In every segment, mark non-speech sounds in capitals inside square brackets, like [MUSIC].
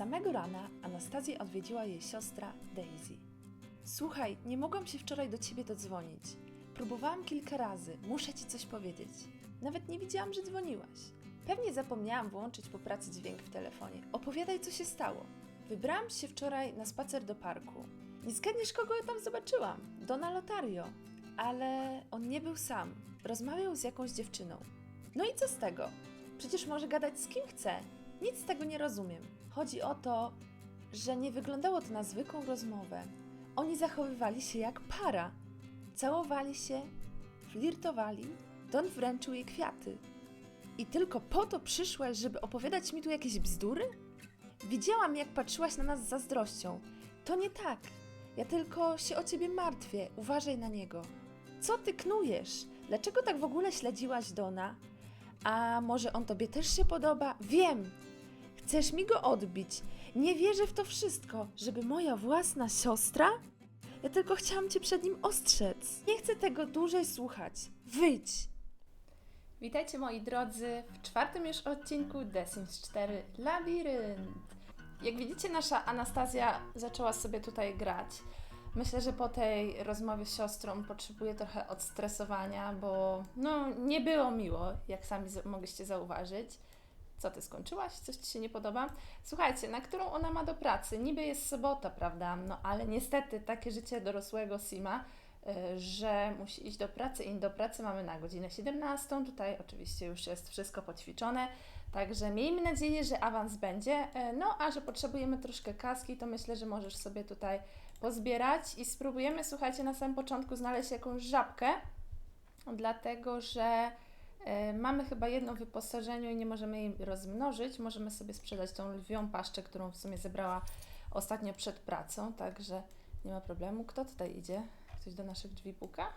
samego rana Anastazję odwiedziła jej siostra Daisy. Słuchaj, nie mogłam się wczoraj do ciebie dodzwonić. Próbowałam kilka razy, muszę ci coś powiedzieć. Nawet nie widziałam, że dzwoniłaś. Pewnie zapomniałam włączyć po pracy dźwięk w telefonie. Opowiadaj, co się stało. Wybrałam się wczoraj na spacer do parku. Nie zgadniesz, kogo ja tam zobaczyłam? Dona Lotario. Ale on nie był sam. Rozmawiał z jakąś dziewczyną. No i co z tego? Przecież może gadać z kim chce. Nic z tego nie rozumiem. Chodzi o to, że nie wyglądało to na zwykłą rozmowę. Oni zachowywali się jak para. Całowali się, flirtowali, Don wręczył jej kwiaty. I tylko po to przyszłaś, żeby opowiadać mi tu jakieś bzdury? Widziałam, jak patrzyłaś na nas z zazdrością. To nie tak. Ja tylko się o ciebie martwię. Uważaj na niego. Co ty knujesz? Dlaczego tak w ogóle śledziłaś Dona? A może on tobie też się podoba? Wiem! Chcesz mi go odbić. Nie wierzę w to wszystko, żeby moja własna siostra? Ja tylko chciałam cię przed nim ostrzec. Nie chcę tego dłużej słuchać. Wyjdź! Witajcie moi drodzy w czwartym już odcinku The Sims 4 Labirynt. Jak widzicie, nasza Anastazja zaczęła sobie tutaj grać. Myślę, że po tej rozmowie z siostrą potrzebuje trochę odstresowania, bo no, nie było miło, jak sami mogliście zauważyć. Co ty skończyłaś? Coś ci się nie podoba? Słuchajcie, na którą ona ma do pracy? Niby jest sobota, prawda? No ale niestety takie życie dorosłego Sima, y, że musi iść do pracy i do pracy mamy na godzinę 17. Tutaj oczywiście już jest wszystko poćwiczone, także miejmy nadzieję, że awans będzie. Y, No a że potrzebujemy troszkę kaski, to myślę, że możesz sobie tutaj pozbierać i spróbujemy, słuchajcie, na samym początku znaleźć jakąś żabkę, dlatego że e, mamy chyba jedno w wyposażeniu i nie możemy jej rozmnożyć. Możemy sobie sprzedać tą lwią paszczę, którą w sumie zebrała ostatnio przed pracą, także nie ma problemu. Kto tutaj idzie? Ktoś do naszych drzwi puka?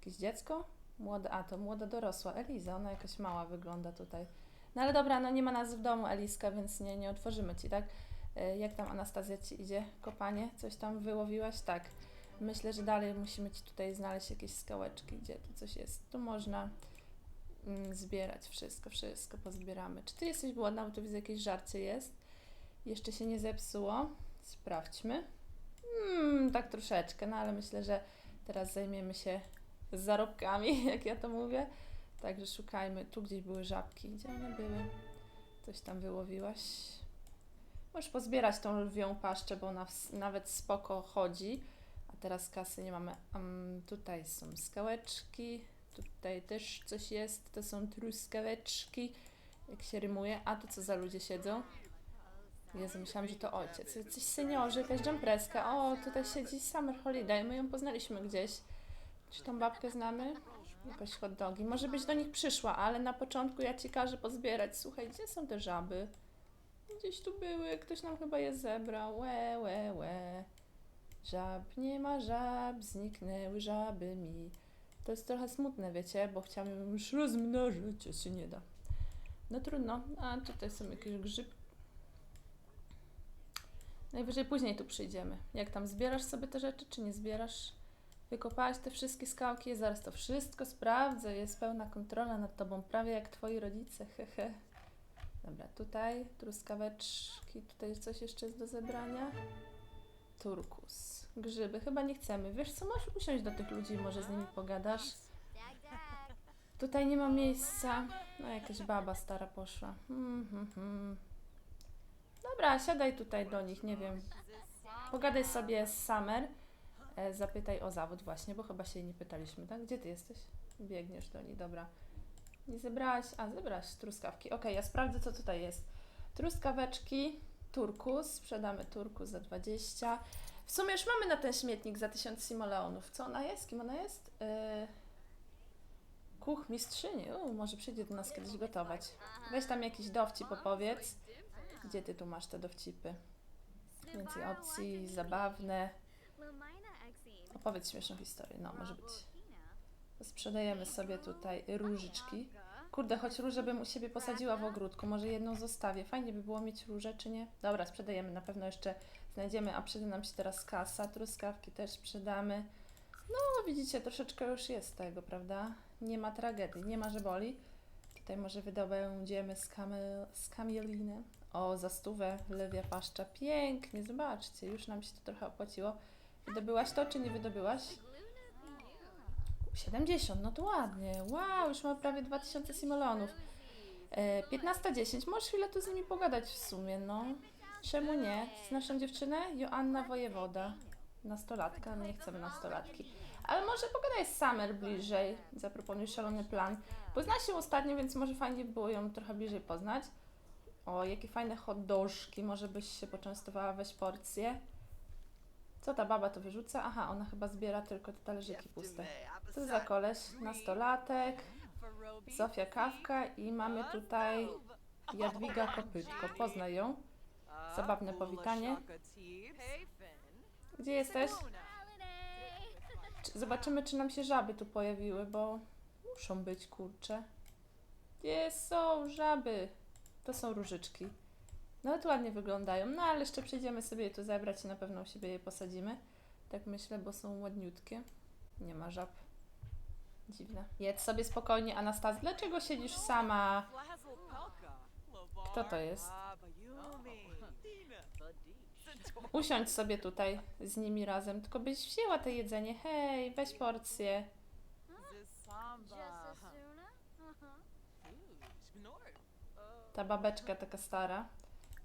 Jakieś dziecko? Młoda, a to młoda dorosła Eliza, ona jakaś mała wygląda tutaj. No ale dobra, no nie ma nas w domu Eliska, więc nie, nie otworzymy Ci, tak? E, Jak tam Anastazja Ci idzie? Kopanie? Coś tam wyłowiłaś? Tak. Myślę, że dalej musimy Ci tutaj znaleźć jakieś skałeczki, gdzie tu coś jest. Tu można zbierać wszystko, wszystko pozbieramy. Czy Ty jesteś głodna? Bo tu widzę jakieś żarcie jest. Jeszcze się nie zepsuło. Sprawdźmy. Mm, tak troszeczkę, no ale myślę, że teraz zajmiemy się zarobkami, [LAUGHS] jak ja to mówię. Także szukajmy. Tu gdzieś były żabki. Gdzie one były? Coś tam wyłowiłaś. Możesz pozbierać tą lwią paszczę, bo ona nawet spoko chodzi. A teraz kasy nie mamy. Am, tutaj są skałeczki. Tutaj też coś jest. To są truskaweczki. Jak się rymuje. A tu co za ludzie siedzą? Jezu, myślałam, że to ojciec. Coś seniorzy, jakaś jumpreska. O, tutaj siedzi Summer Holiday. My ją poznaliśmy gdzieś. Czy tą babkę znamy? Jakaś hot dogi. Może być do nich przyszła, ale na początku ja ci każę pozbierać. Słuchaj, gdzie są te żaby? Gdzieś tu były, ktoś nam chyba je zebrał. Łe, łe, łe. Żab, nie ma żab, zniknęły żaby mi. To jest trochę smutne, wiecie, bo chciałam ją już rozmnożyć, a się nie da. No trudno. A tutaj są jakieś grzyb. Najwyżej później tu przyjdziemy. Jak tam zbierasz sobie te rzeczy, czy nie zbierasz? Wykopałaś te wszystkie skałki, zaraz to wszystko sprawdzę. Jest pełna kontrola nad tobą, prawie jak twoi rodzice, hehe. Dobra, tutaj truskaweczki, tutaj coś jeszcze jest do zebrania. Turkus, grzyby, chyba nie chcemy. Wiesz co, możesz usiąść do tych ludzi, może z nimi pogadasz. [LAUGHS] Tutaj nie ma miejsca. No jakaś baba stara poszła. Hmm, hmm, hmm. Dobra, siadaj tutaj do nich, nie wiem. Pogadaj sobie z Summer. E, zapytaj o zawód właśnie, bo chyba się jej nie pytaliśmy, tak? Gdzie ty jesteś? Biegniesz do niej, dobra. Nie zebrałaś, a zebrałaś truskawki. Okej, ja sprawdzę, co tutaj jest. Truskaweczki, turkus, sprzedamy turkus za 20. W sumie już mamy na ten śmietnik za 1000 simoleonów. Co ona jest? Kim ona jest? Yy... Kuch mistrzyni. U, może przyjdzie do nas kiedyś gotować. Weź tam jakiś dowcip opowiedz. Gdzie ty tu masz te dowcipy? Więcej opcji, zabawne. Opowiedz śmieszną historię. No, może być. Sprzedajemy sobie tutaj różyczki. Kurde, choć róże bym u siebie posadziła w ogródku, może jedną zostawię. Fajnie by było mieć róże, czy nie? Dobra, sprzedajemy, na pewno jeszcze znajdziemy, a przyda nam się teraz kasa, truskawki też sprzedamy. No, widzicie, troszeczkę już jest tego, prawda? Nie ma tragedii, nie ma, że boli. Tutaj może wydobędziemy z, kamel, z. O, za stówę lewia paszcza. Pięknie, zobaczcie, już nam się to trochę opłaciło. Wydobyłaś to, czy nie wydobyłaś? 70, no to ładnie. Wow, już mamy prawie 2000 simolonów. E, 15.10, możesz chwilę tu z nimi pogadać w sumie, no. Czemu nie? Z naszą dziewczynę? Joanna Wojewoda. Nastolatka, no nie chcemy nastolatki. Ale może pogadaj z Summer bliżej. Zaproponuj szalony plan. Pozna się ostatnio, więc może fajnie by było ją trochę bliżej poznać. O, jakie fajne hotdożki. Może byś się poczęstowała, weź porcję. Co ta baba to wyrzuca? Aha, ona chyba zbiera tylko te talerzyki puste. Co za koleś? Nastolatek. Zofia Kawka i mamy tutaj Jadwiga Kopytko. Poznaj ją. Zabawne powitanie. Gdzie jesteś? Czy- Zobaczymy, czy nam się żaby tu pojawiły, bo muszą być, kurcze. Gdzie są żaby? To są różyczki. No to ładnie wyglądają, no ale jeszcze przyjdziemy sobie je tu zebrać i na pewno u siebie je posadzimy. Tak myślę, bo są ładniutkie. Nie ma żab. Dziwne. Jedz sobie spokojnie, Anastazja. Dlaczego siedzisz sama? Kto to jest? Usiądź sobie tutaj z nimi razem, tylko byś wzięła to jedzenie. Hej, weź porcję. Ta babeczka taka stara.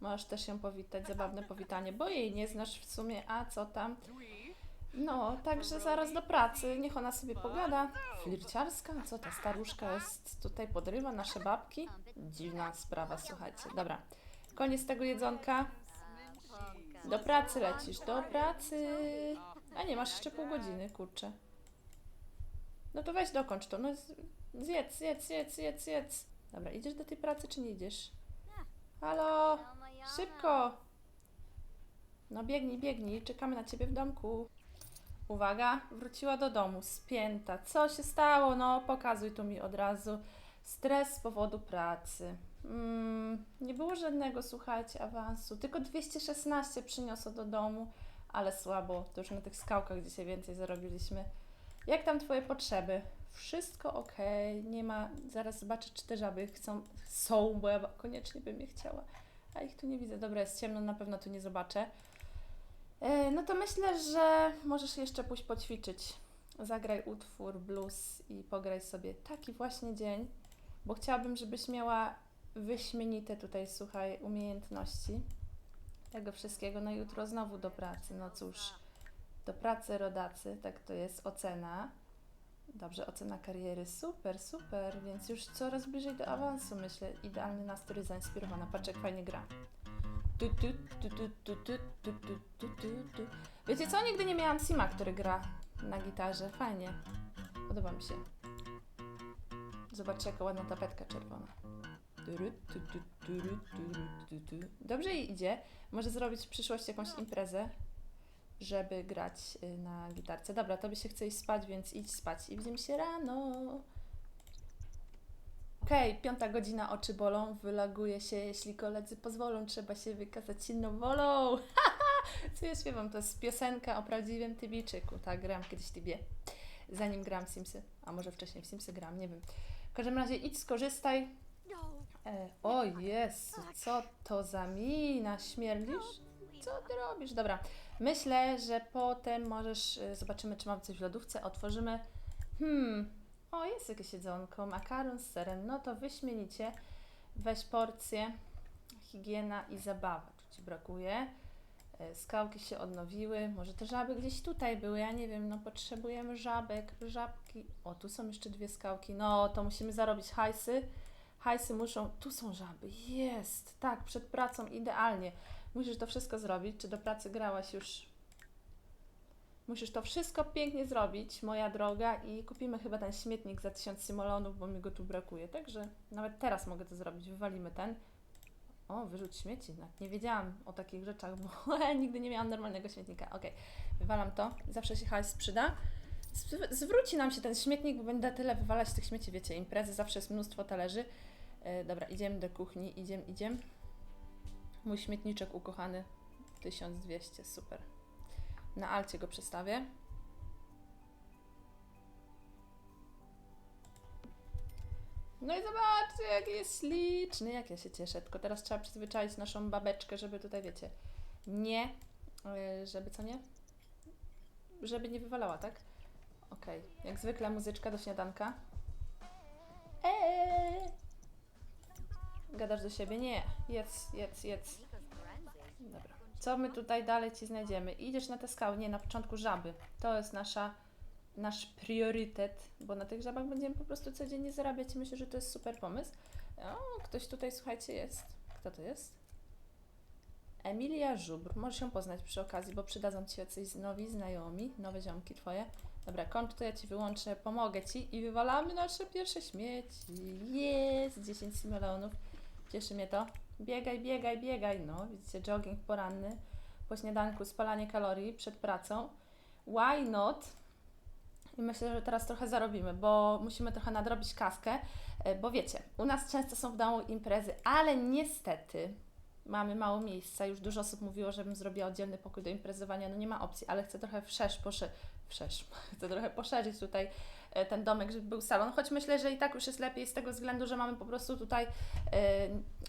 Możesz też ją powitać, zabawne powitanie, bo jej nie znasz w sumie, a co tam? No, także zaraz do pracy, niech ona sobie pogada. Flirciarska? Co ta staruszka jest tutaj, podrywa nasze babki? Dziwna sprawa, słuchajcie. Dobra, koniec tego jedzonka. Do pracy lecisz, do pracy. A nie, masz jeszcze pół godziny, kurczę. No to weź dokończ to, no zjedz, zjedz, zjedz, zjedz, zjedz. Dobra, idziesz do tej pracy czy nie idziesz? Halo, szybko! No biegnij, biegnij, czekamy na ciebie w domku. Uwaga, wróciła do domu, spięta. Co się stało? No, pokazuj tu mi od razu. Stres z powodu pracy. Mm, nie było żadnego, słuchajcie, awansu. Tylko 216 przyniosło do domu, ale słabo. To już na tych skałkach dzisiaj więcej zarobiliśmy. Jak tam Twoje potrzeby? Wszystko ok, nie ma. Zaraz zobaczę, czy te żaby chcą, są, bo ja koniecznie bym je chciała. A ich tu nie widzę. Dobra, jest ciemno, na pewno tu nie zobaczę. E, No to myślę, że możesz jeszcze pójść poćwiczyć. Zagraj utwór, blues i pograj sobie taki właśnie dzień, bo chciałabym, żebyś miała wyśmienite tutaj, słuchaj, umiejętności tego wszystkiego. No jutro znowu do pracy. No cóż, do pracy rodacy, tak to jest ocena. Dobrze, ocena kariery, super, super, więc już coraz bliżej do awansu, myślę. Idealny nastrój, zainspirowana. Patrz, jak fajnie gra. Tu, tu, tu, tu, tu, tu, tu, tu, tu, tu. Wiecie co? Nigdy nie miałam Sima, który gra na gitarze. Fajnie. Podoba mi się. Zobaczcie, jaka ładna tapetka czerwona. Dobrze idzie. Może zrobić w przyszłości jakąś imprezę, żeby grać y, na gitarce. Dobra, tobie się chce iść spać, więc idź spać i widzimy się rano. Okej, piąta godzina, oczy bolą, wylaguje się, jeśli koledzy pozwolą, trzeba się wykazać silną wolą. [LAUGHS] Co ja śpiewam? To jest piosenka o prawdziwym Tybijczyku. Tak, grałam kiedyś Tybie, zanim grałam w Simsy, a może wcześniej w Simsy grałam, nie wiem. W każdym razie idź, skorzystaj. E, o Jezu, co to za mina, śmierdzisz? Co ty robisz? Dobra, myślę, że potem możesz, y, zobaczymy, czy mamy coś w lodówce, otworzymy. Hmm, o, jest jakieś jedzonko, makaron z serem, no to wyśmienicie. Weź porcję, higiena i zabawa, tu Ci brakuje. E, Skałki się odnowiły, może te żaby gdzieś tutaj były, ja nie wiem, no potrzebujemy żabek, żabki. O, tu są jeszcze dwie skałki, no to musimy zarobić hajsy. Hajsy muszą, tu są żaby, jest, tak, przed pracą idealnie. Musisz to wszystko zrobić. Czy do pracy grałaś już? Musisz to wszystko pięknie zrobić, moja droga, i kupimy chyba ten śmietnik za 1000 simolonów, bo mi go tu brakuje. Także nawet teraz mogę to zrobić. Wywalimy ten. O, wyrzuć śmieci. Nawet nie wiedziałam o takich rzeczach, bo [LAUGHS] nigdy nie miałam normalnego śmietnika. Okej, wywalam to. Zawsze się hajs przyda. Zwróci nam się ten śmietnik, bo będę tyle wywalać tych śmieci, wiecie, imprezy, zawsze jest mnóstwo talerzy. E, dobra, idziemy do kuchni, idziemy, idziemy. Mój śmietniczek ukochany 1200, super. Na alcie go przestawię. No i zobaczcie, jaki jest śliczny, jak ja się cieszę. Tylko teraz trzeba przyzwyczaić naszą babeczkę, żeby tutaj, wiecie, nie, yy, żeby co nie? Żeby nie wywalała, tak? Okej, jak zwykle muzyczka do śniadanka. Eee! Gadasz do siebie? Nie. Jedz, jedz, jedz. Dobra. Co my tutaj dalej Ci znajdziemy? Idziesz na te skały. Nie, na początku żaby. To jest nasza, nasz priorytet, bo na tych żabach będziemy po prostu codziennie zarabiać i myślę, że to jest super pomysł. O, ktoś tutaj, słuchajcie, jest. Kto to jest? Emilia Żubr. Możesz ją poznać przy okazji, bo przydadzą Ci jacyś nowi znajomi, nowe ziomki Twoje. Dobra, kończ to ja Ci wyłączę, pomogę Ci i wywalamy nasze pierwsze śmieci. Jest! 10 simulonów. Cieszy mnie to. Biegaj, biegaj, biegaj. No, widzicie, jogging poranny. Po śniadanku spalanie kalorii przed pracą. Why not? I myślę, że teraz trochę zarobimy, bo musimy trochę nadrobić kaskę, e, bo wiecie, u nas często są w domu imprezy, ale niestety mamy mało miejsca. Już dużo osób mówiło, żebym zrobiła oddzielny pokój do imprezowania. No nie ma opcji, ale chcę trochę wszerz, posze, wszerz, [LAUGHS] chcę trochę poszerzyć tutaj ten domek, żeby był salon, choć myślę, że i tak już jest lepiej z tego względu, że mamy po prostu tutaj e,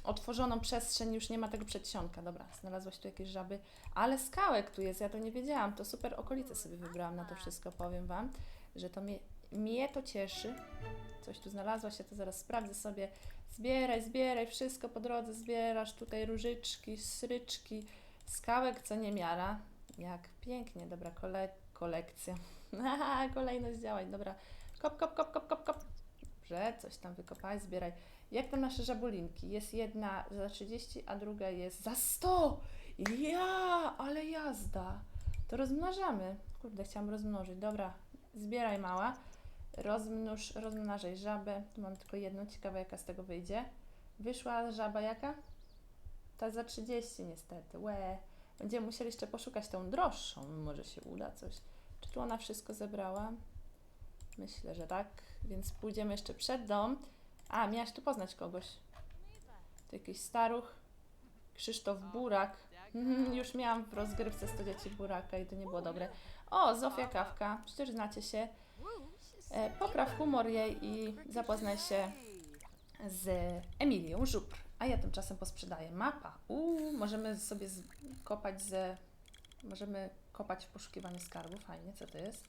otworzoną przestrzeń, już nie ma tego przedsionka. Dobra, znalazłaś tu jakieś żaby, ale skałek tu jest, ja to nie wiedziałam, to super okolice sobie wybrałam na to wszystko, powiem Wam, że to mnie, mnie to cieszy. Coś tu znalazłaś, ja to zaraz sprawdzę sobie. Zbieraj, zbieraj, wszystko po drodze zbierasz, tutaj różyczki, sryczki, skałek co niemiara. Jak pięknie, dobra, kole, kolekcja. Aha, kolejność działań, dobra. Kop, kop, kop, kop, kop, kop. Dobrze, coś tam wykopałeś, zbieraj. Jak tam nasze żabulinki? Jest jedna za 30, a druga jest za 100! Ja, ale jazda! To rozmnażamy. Kurde, chciałam rozmnożyć. Dobra, zbieraj mała. Rozmnóż, rozmnażaj żabę. Tu mam tylko jedną, ciekawe jaka z tego wyjdzie. Wyszła żaba jaka? Ta za 30 niestety. Łe. Będziemy musieli jeszcze poszukać tą droższą. Może się uda coś. Czy tu ona wszystko zebrała? Myślę, że tak. Więc pójdziemy jeszcze przed dom. A, miałaś tu poznać kogoś. To jakiś staruch. Krzysztof Burak. [LAUGHS] Już miałam w rozgrywce 100 dzieci Buraka i to nie było dobre. O, Zofia Kawka. Przecież znacie się. E, popraw humor jej i zapoznaj się z Emilią Żupr. A ja tymczasem posprzedaję mapa. Uuu, możemy sobie kopać ze... Możemy kopać w poszukiwaniu skarbu. Fajnie, co to jest?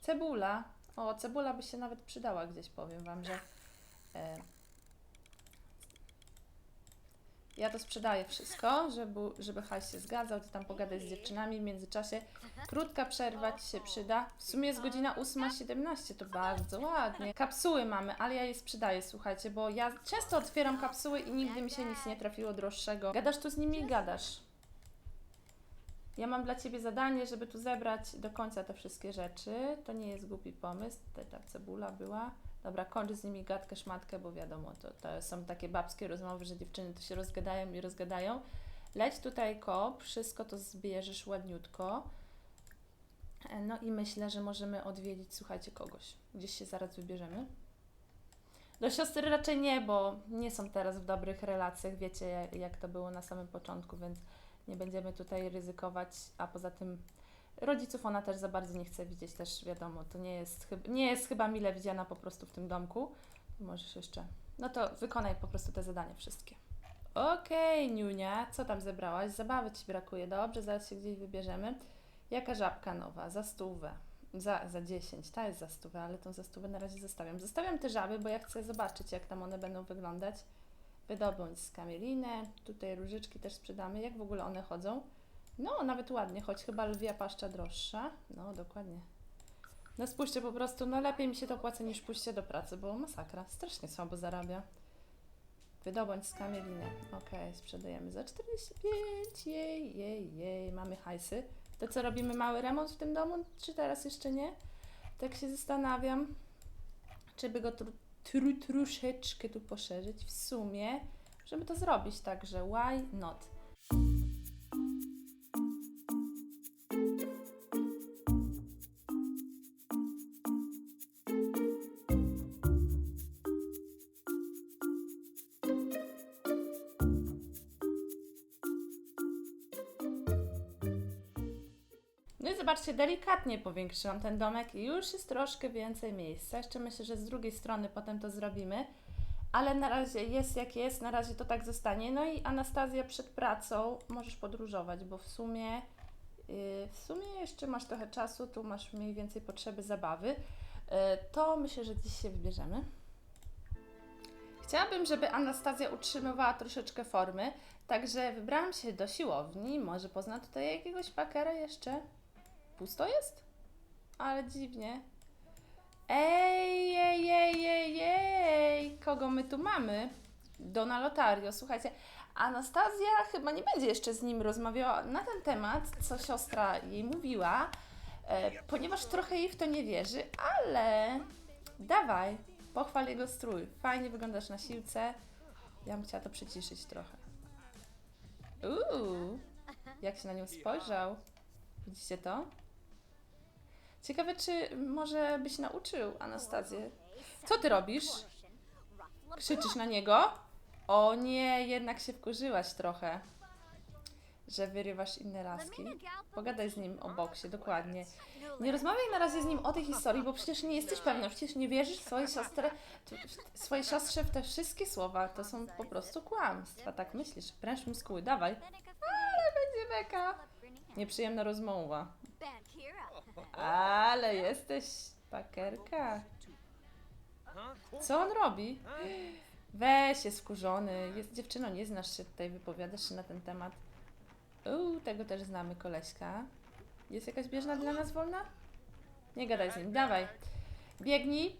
Cebula. O, cebula by się nawet przydała gdzieś, powiem Wam, że... E, ja to sprzedaję wszystko, żeby, żeby się zgadzał, ty tam pogadać z dziewczynami w międzyczasie. Krótka przerwa Ci się przyda. W sumie jest godzina 8.17, to bardzo ładnie. Kapsuły mamy, ale ja je sprzedaję, słuchajcie, bo ja często otwieram kapsuły i nigdy mi się nic nie trafiło droższego. Gadasz tu z nimi gadasz. Ja mam dla Ciebie zadanie, żeby tu zebrać do końca te wszystkie rzeczy. To nie jest głupi pomysł. Tutaj ta cebula była. Dobra, kończ z nimi gadkę, szmatkę, bo wiadomo, to, to są takie babskie rozmowy, że dziewczyny to się rozgadają i rozgadają. Leć tutaj kop, wszystko to zbierzesz ładniutko. E, No i myślę, że możemy odwiedzić, słuchajcie, kogoś. Gdzieś się zaraz wybierzemy. Do siostry raczej nie, bo nie są teraz w dobrych relacjach, wiecie jak to było na samym początku, więc nie będziemy tutaj ryzykować, a poza tym rodziców ona też za bardzo nie chce widzieć, też wiadomo, to nie jest, nie jest chyba mile widziana po prostu w tym domku. Możesz jeszcze, no to wykonaj po prostu te zadania wszystkie. Okej, Niunia, co tam zebrałaś? Zabawy Ci brakuje, dobrze, zaraz się gdzieś wybierzemy. Jaka żabka nowa? Za stówę. Za, za 10, ta jest za stówę, ale tą za stówę na razie zostawiam. Zostawiam te żaby, bo ja chcę zobaczyć, jak tam one będą wyglądać. Wydobądź skamielinę, tutaj różyczki też sprzedamy. Jak w ogóle one chodzą? No, nawet ładnie, choć chyba lwia paszcza droższa. No, dokładnie. No spójrzcie po prostu, no lepiej mi się to opłaca niż pójście do pracy, bo masakra, strasznie słabo zarabia. Wydobądź skamielinę. Okej, sprzedajemy za 45, jej, jej, jej, mamy hajsy. To co, robimy mały remont w tym domu, czy teraz jeszcze nie? Tak się zastanawiam, czy by go tru, troszeczkę tu poszerzyć w sumie, żeby to zrobić, także why not? Delikatnie powiększyłam ten domek i już jest troszkę więcej miejsca. Jeszcze myślę, że z drugiej strony potem to zrobimy. ale na razie jest jak jest, na razie to tak zostanie. No i Anastazja przed pracą możesz podróżować, bo w sumie yy, w sumie jeszcze masz trochę czasu, tu masz mniej więcej potrzeby zabawy. Yy, to myślę, że dziś się wybierzemy. Chciałabym, żeby Anastazja utrzymywała troszeczkę formy, także wybrałam się do siłowni. Może pozna tutaj jakiegoś pakera jeszcze? Pusto jest? Ale dziwnie. Ej, ej, ej, ej, ej, kogo my tu mamy? Dona Lotario, słuchajcie, Anastazja chyba nie będzie jeszcze z nim rozmawiała na ten temat, co siostra jej mówiła, e, ponieważ trochę jej w to nie wierzy, ale dawaj, pochwal jego strój. Fajnie wyglądasz na siłce. Ja bym chciała to przyciszyć trochę. Uuu, jak się na nią spojrzał. Widzicie to? Ciekawe, czy może byś nauczył Anastazję. Co ty robisz? Krzyczysz na niego? O nie, jednak się wkurzyłaś trochę, że wyrywasz inne laski. Pogadaj z nim o boksie, dokładnie. Nie rozmawiaj na razie z nim o tej historii, bo przecież nie jesteś pewna, przecież nie wierzysz swojej siostrze, swojej siostrze w te wszystkie słowa. To są po prostu kłamstwa, tak myślisz. Pręż muskuły, dawaj. Ale będzie beka. Nieprzyjemna rozmowa. Ale jesteś pakerka. Co on robi? Weź, jest wkurzony. Jest dziewczyno, nie znasz się tutaj, wypowiadasz się na ten temat. Uuu, tego też znamy, koleśka. Jest jakaś bieżna dla nas wolna? Nie gadaj z nim, dawaj. Biegnij.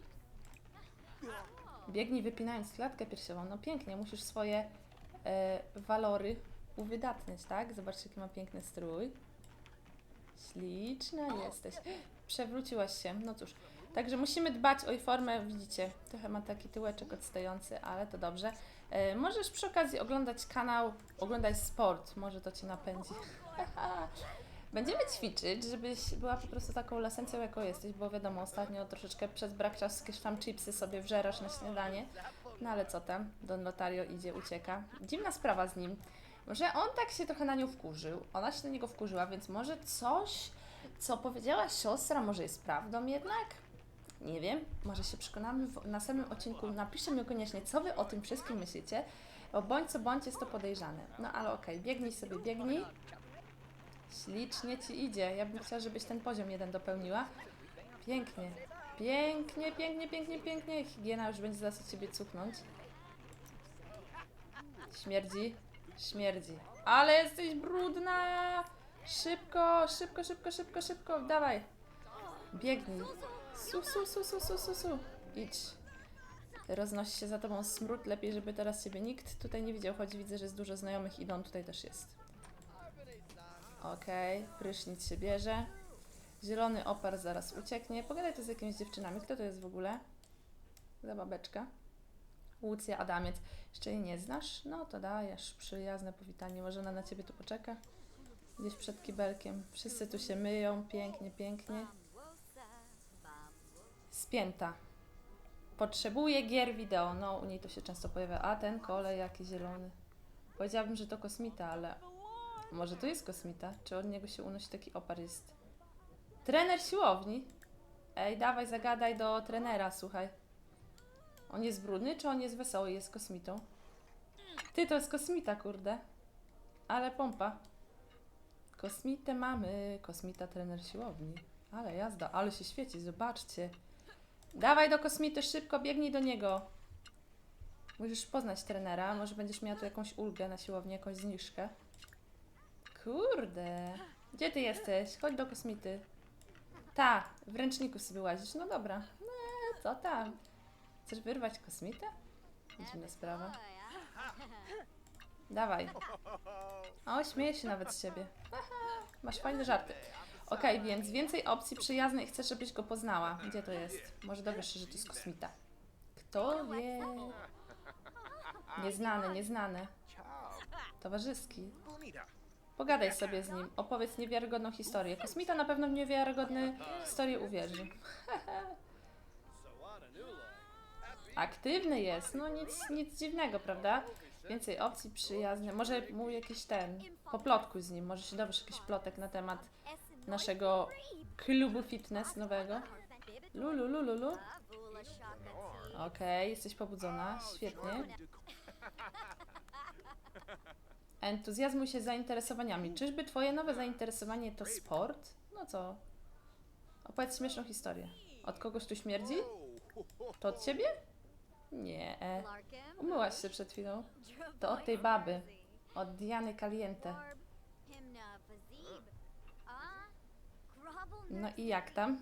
Biegnij wypinając klatkę piersiową. No pięknie, musisz swoje e, walory uwydatniać, tak? Zobaczcie, jaki ma piękny strój. Śliczna jesteś. Przewróciłaś się. No cóż. Także musimy dbać o jej formę. Widzicie, trochę ma taki tyłeczek odstający, ale to dobrze. E, możesz przy okazji oglądać kanał Oglądaj Sport. Może to Cię napędzi. [LAUGHS] Będziemy ćwiczyć, żebyś była po prostu taką lasencją, jaką jesteś, bo wiadomo, ostatnio troszeczkę przez brak czasu jakieś tam chipsy sobie wżerasz na śniadanie. No ale co tam? Don Lotario idzie, ucieka. Dziwna sprawa z nim. Może on tak się trochę na nią wkurzył, ona się na niego wkurzyła, więc może coś, co powiedziała siostra, może jest prawdą jednak? Nie wiem, może się przekonamy w następnym odcinku. Napiszcie mi koniecznie, co wy o tym wszystkim myślicie, bo bądź co bądź jest to podejrzane. No ale okej, biegnij sobie, biegnij. Ślicznie ci idzie. Ja bym chciała, żebyś ten poziom jeden dopełniła. Pięknie. Pięknie, pięknie, pięknie, pięknie. Higiena już będzie zaraz od ciebie cuchnąć. Śmierdzi. Śmierdzi. Ale jesteś brudna! Szybko, szybko, szybko, szybko, szybko, dawaj. Biegnij. Su, su, su, su, su, su, su. Idź. Roznosi się za tobą smród. Lepiej, żeby teraz ciebie nikt tutaj nie widział, choć widzę, że jest dużo znajomych i tutaj też jest. Okej, prysznic się bierze. Zielony opar zaraz ucieknie. Pogadaj tu z jakimiś dziewczynami. Kto to jest w ogóle? Za babeczka. Łucja Adamiec. Jeszcze jej nie znasz? No to dajesz przyjazne powitanie. Może ona na ciebie tu poczeka? Gdzieś przed kibelkiem. Wszyscy tu się myją. Pięknie, pięknie. Spięta. Potrzebuje gier wideo. No, u niej to się często pojawia. A ten kolej jaki zielony. Powiedziałabym, że to kosmita, ale może to jest kosmita? Czy od niego się unosi taki opar jest? Trener siłowni? Ej, dawaj, zagadaj do trenera, słuchaj. On jest brudny, czy on jest wesoły jest kosmitą? Ty, to jest kosmita, kurde. Ale pompa. Kosmitę mamy. Kosmita, trener siłowni. Ale jazda, ale się świeci, zobaczcie. Dawaj do kosmity, szybko, biegnij do niego. Musisz poznać trenera, może będziesz miała tu jakąś ulgę na siłowni, jakąś zniżkę. Kurde. Gdzie ty jesteś? Chodź do kosmity. Ta, w ręczniku sobie łazisz. No dobra. No, co tam? Chcesz wyrwać kosmitę? Dziwna sprawa. Dawaj. O, śmieję się nawet z siebie. Haha, Masz fajne żarty. Okej, więc więcej opcji przyjaznej. Chcę, żebyś go poznała. Gdzie to jest? Może dowiesz się, że to jest kosmita. Kto wie? Nieznany, nieznany. Towarzyski. Pogadaj sobie z nim, opowiedz niewiarygodną historię. Kosmita na pewno w niewiarygodne historie uwierzy. [LAUGHS] Aktywny jest, no nic, nic dziwnego, prawda? Więcej opcji przyjazne. Może mu jakiś ten, poplotkuj z nim, może się dowiesz jakiś plotek na temat naszego klubu fitness nowego. Lulu, lulu, lulu. Okej, jesteś pobudzona, świetnie. Entuzjazmuj się zainteresowaniami. Czyżby twoje nowe zainteresowanie to sport? No co? Opowiedz śmieszną historię. Od kogoś tu śmierdzi? To od ciebie? Nie. Umyłaś się przed chwilą. To od tej baby. Od Diany Caliente. No i jak tam?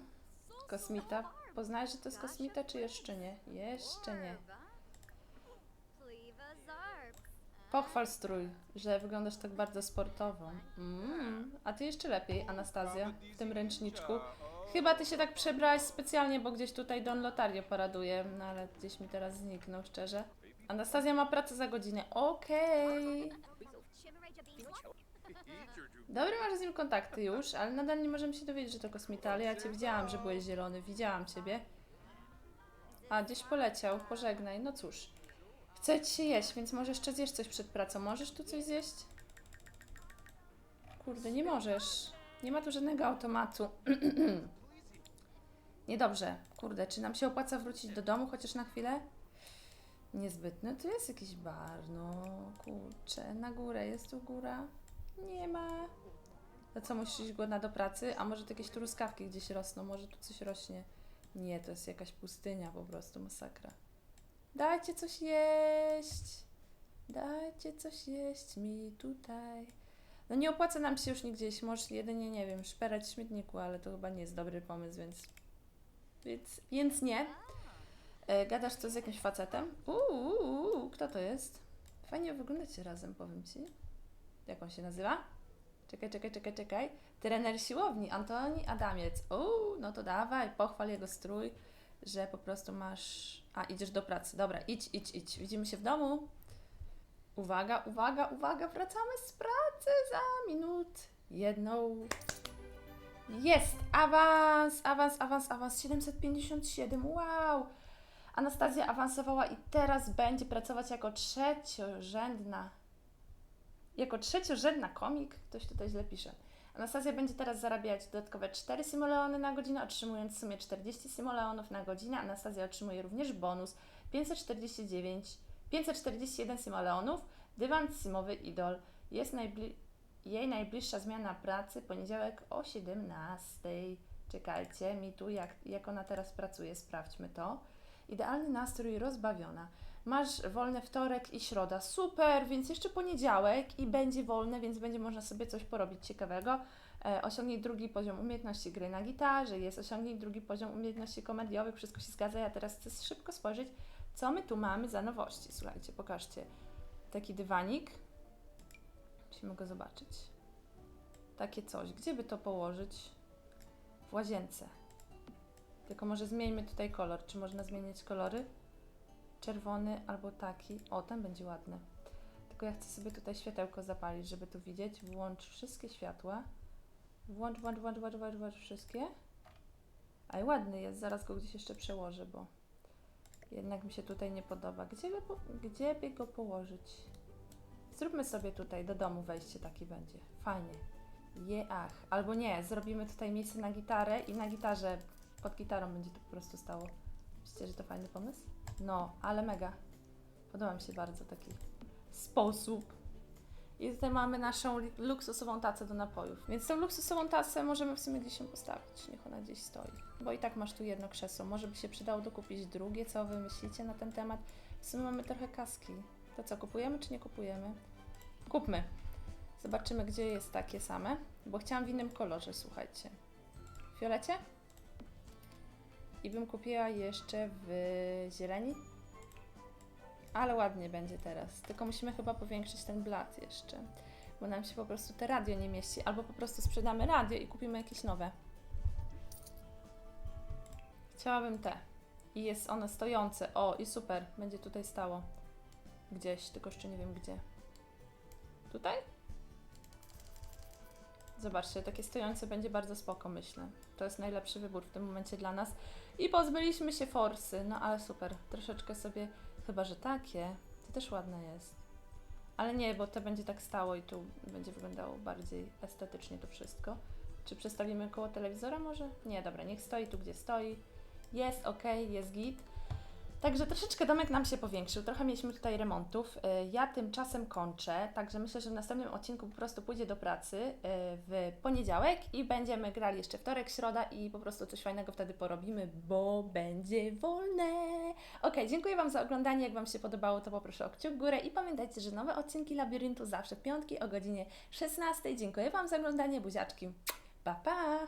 Kosmita? Poznajesz, że to jest kosmita, czy jeszcze nie? Jeszcze nie. Pochwal strój, że wyglądasz tak bardzo sportowo. Mm, a ty jeszcze lepiej, Anastazja, w tym ręczniczku. Chyba ty się tak przebrałaś specjalnie, bo gdzieś tutaj Don Lotario paraduje, no ale gdzieś mi teraz zniknął, szczerze. Anastazja ma pracę za godzinę. Okej. Dobry, masz z nim kontakty już, ale nadal nie możemy się dowiedzieć, że to kosmita, ale ja cię widziałam, że byłeś zielony, widziałam ciebie. A, gdzieś poleciał, pożegnaj, no cóż. Chce ci się jeść, więc może jeszcze zjesz coś przed pracą. Możesz tu coś zjeść? Kurde, nie możesz. Nie ma tu żadnego automatu. [CLEARS THROAT] Niedobrze. Kurde, czy nam się opłaca wrócić do domu chociaż na chwilę? Niezbyt. No tu jest jakiś bar, no kurczę, na górę. Jest tu góra? Nie ma. To co, musisz iść głodna do pracy? A może to jakieś truskawki gdzieś rosną? Może tu coś rośnie? Nie, to jest jakaś pustynia po prostu, masakra. Dajcie coś jeść! Dajcie coś jeść mi tutaj. No nie opłaca nam się już nigdzie iść. Możesz jedynie, nie wiem, szperać w śmietniku, ale to chyba nie jest dobry pomysł, więc... Więc, więc nie. E, gadasz co z jakimś facetem? Uuu, kto to jest? Fajnie wyglądacie razem, powiem Ci. Jak on się nazywa? Czekaj, czekaj, czekaj, czekaj. Trener siłowni, Antoni Adamiec. Uuu, no to dawaj, pochwal jego strój, że po prostu masz... A, idziesz do pracy. Dobra, idź, idź, idź. Widzimy się w domu. Uwaga, uwaga, uwaga, wracamy z pracy za minut jedną. Jest! Awans, awans, awans, awans. 757, wow! Anastazja awansowała i teraz będzie pracować jako trzeciorzędna jako trzeciorzędna komik, ktoś tutaj źle pisze. Anastazja będzie teraz zarabiać dodatkowe 4 simoleony na godzinę, otrzymując w sumie 40 simoleonów na godzinę. Anastazja otrzymuje również bonus 549, 541 simoleonów. Dywan simowy Idol jest najbli- jej najbliższa zmiana pracy poniedziałek o 17. Czekajcie, mi tu jak, jak ona teraz pracuje, sprawdźmy to. Idealny nastrój rozbawiona. Masz wolne wtorek i środa. Super, więc jeszcze poniedziałek i będzie wolne, więc będzie można sobie coś porobić ciekawego. E, osiągnij drugi poziom umiejętności gry na gitarze, jest osiągnij drugi poziom umiejętności komediowych, wszystko się zgadza. Ja teraz chcę szybko spojrzeć, co my tu mamy za nowości. Słuchajcie, pokażcie. Taki dywanik. Musimy go zobaczyć. Takie coś. Gdzie by to położyć? W łazience. Tylko może zmieńmy tutaj kolor. Czy można zmieniać kolory? czerwony albo taki. O, ten będzie ładny. Tylko ja chcę sobie tutaj światełko zapalić, żeby tu widzieć. Włącz wszystkie światła. Włącz, włącz, włącz, włącz, włącz, włącz wszystkie. Ale ładny jest, zaraz go gdzieś jeszcze przełożę, bo jednak mi się tutaj nie podoba. Gdzie, by gdzie by go położyć? Zróbmy sobie tutaj do domu wejście taki będzie. Fajnie. Je, ach. Albo nie, zrobimy tutaj miejsce na gitarę i na gitarze, pod gitarą będzie to po prostu stało. Myślicie, że to fajny pomysł? No, ale mega. Podoba mi się bardzo taki sposób. I tutaj mamy naszą luksusową tacę do napojów. Więc tą luksusową tacę możemy w sumie gdzieś postawić. Niech ona gdzieś stoi. Bo i tak masz tu jedno krzesło. Może by się przydało dokupić drugie. Co wy myślicie na ten temat? W sumie mamy trochę kaski. To co, kupujemy czy nie kupujemy? Kupmy. Zobaczymy, gdzie jest takie same. Bo chciałam w innym kolorze, słuchajcie. W fiolecie? I bym kupiła jeszcze w zieleni. Ale ładnie będzie teraz. Tylko musimy chyba powiększyć ten blat jeszcze. Bo nam się po prostu te radio nie mieści. Albo po prostu sprzedamy radio i kupimy jakieś nowe. Chciałabym te. I jest one stojące. O, i super. Będzie tutaj stało. Gdzieś, tylko jeszcze nie wiem gdzie. Tutaj? Zobaczcie, takie stojące będzie bardzo spoko, myślę. To jest najlepszy wybór w tym momencie dla nas. I pozbyliśmy się forsy, no ale super. Troszeczkę sobie, chyba że takie, to też ładne jest. Ale nie, bo to będzie tak stało i tu będzie wyglądało bardziej estetycznie to wszystko. Czy przestawimy koło telewizora może? Nie, dobra, niech stoi tu, gdzie stoi. jest ok, jest git. Także troszeczkę domek nam się powiększył, trochę mieliśmy tutaj remontów. Y, Ja tymczasem kończę, także myślę, że w następnym odcinku po prostu pójdzie do pracy y, w poniedziałek i będziemy grali jeszcze wtorek, środa i po prostu coś fajnego wtedy porobimy, bo będzie wolne. Ok, dziękuję Wam za oglądanie. Jak Wam się podobało, to poproszę o kciuk górę i pamiętajcie, że nowe odcinki Labiryntu zawsze w piątki o godzinie 16. Dziękuję Wam za oglądanie, buziaczki. Pa, pa!